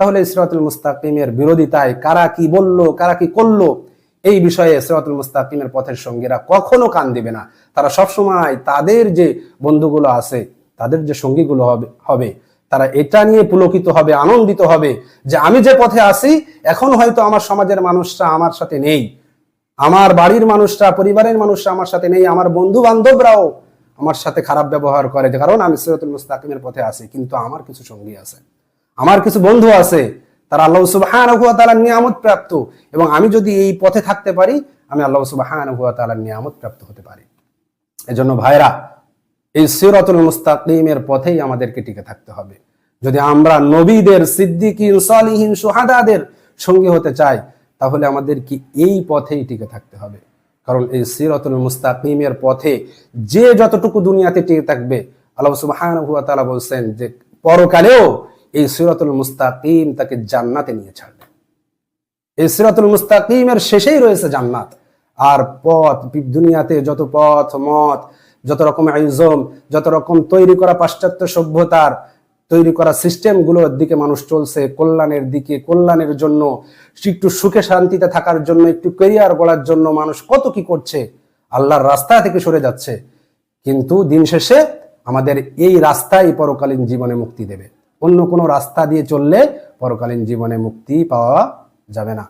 তাহলে সিরাতুল মুস্তাকিমের বিরোধিতায় কারা কি বলল, কারা কি করল, এই বিষয়ে সিরাতুল মুস্তাকিমের পথের সঙ্গীরা কখনো কান দিবে না। তারা সবসময় তাদের যে বন্ধুগুলো আছে, তাদের যে সঙ্গীগুলো হবে হবে, তারা এটা নিয়ে পুলকিত হবে, আনন্দিত হবে যে আমি যে পথে আসি এখন হয়তো আমার সমাজের মানুষরা আমার সাথে নেই। আমার বাড়ির মানুষরা, পরিবারের মানুষরা আমার সাথে নেই, আমার বন্ধু বান্ধবরাও আমার সাথে খারাপ ব্যবহার করে কারণ আমি সিরাতুল মুস্তাকিমের পথে আছি, কিন্তু আমার কিছু সঙ্গী আছে। আমার কিছু বন্ধু আছে, তারা আল্লাহ সুবহানাহু ওয়া তাআলার নিয়ামত প্রাপ্ত, এবং আমি যদি এই পথে থাকতে পারি, আমি আল্লাহ সুবহানাহু ওয়া তাআলার নিয়ামত প্রাপ্ত হতে পারি। এজন্য ভাইরা, এই সিরাতুল মুস্তাকিমের পথেই আমাদেরকে টিকে থাকতে হবে। যদি আমরা নবীদের, সিদ্দিকিন, সালিহিন, সুহাদাদের সঙ্গী হতে চাই, তাহলে আমাদের কি এই পথেই টিকে থাকতে হবে? কারণ এই সিরাতুল মুস্তাকিমের পথে যে যতটুকু দুনিয়াতে টিকে থাকবে, আল্লাহ সুবহানাহু ওয়া তাআলা বলছেন যে, পরকালেও এই সিরাতুল মুস্তাকিম তাকে জান্নাতে নিয়ে ছাড়বে। এই সিরাতুল মুস্তাকিমের শেষেই রয়েছে জান্নাত। আর পথ, দুনিয়াতে যত পথ, মত, যত রকম আইজম, যত রকম তৈরি করা পাশ্চাত্য সভ্যতার তৈরি করা সিস্টেমগুলোর দিকে মানুষ চলছে কল্যাণের দিকে, কল্যাণের জন্য, একটু সুখে শান্তিতে থাকার জন্য, একটু কেরিয়ার গড়ার জন্য মানুষ কত কি করছে, আল্লাহর রাস্তা থেকে সরে যাচ্ছে। কিন্তু দিন শেষে আমাদের এই রাস্তাই পরকালীন জীবনে মুক্তি দেবে। অন্য কোনো রাস্তা দিয়ে চললে পরকালীন জীবনে মুক্তি পাওয়া যাবে না।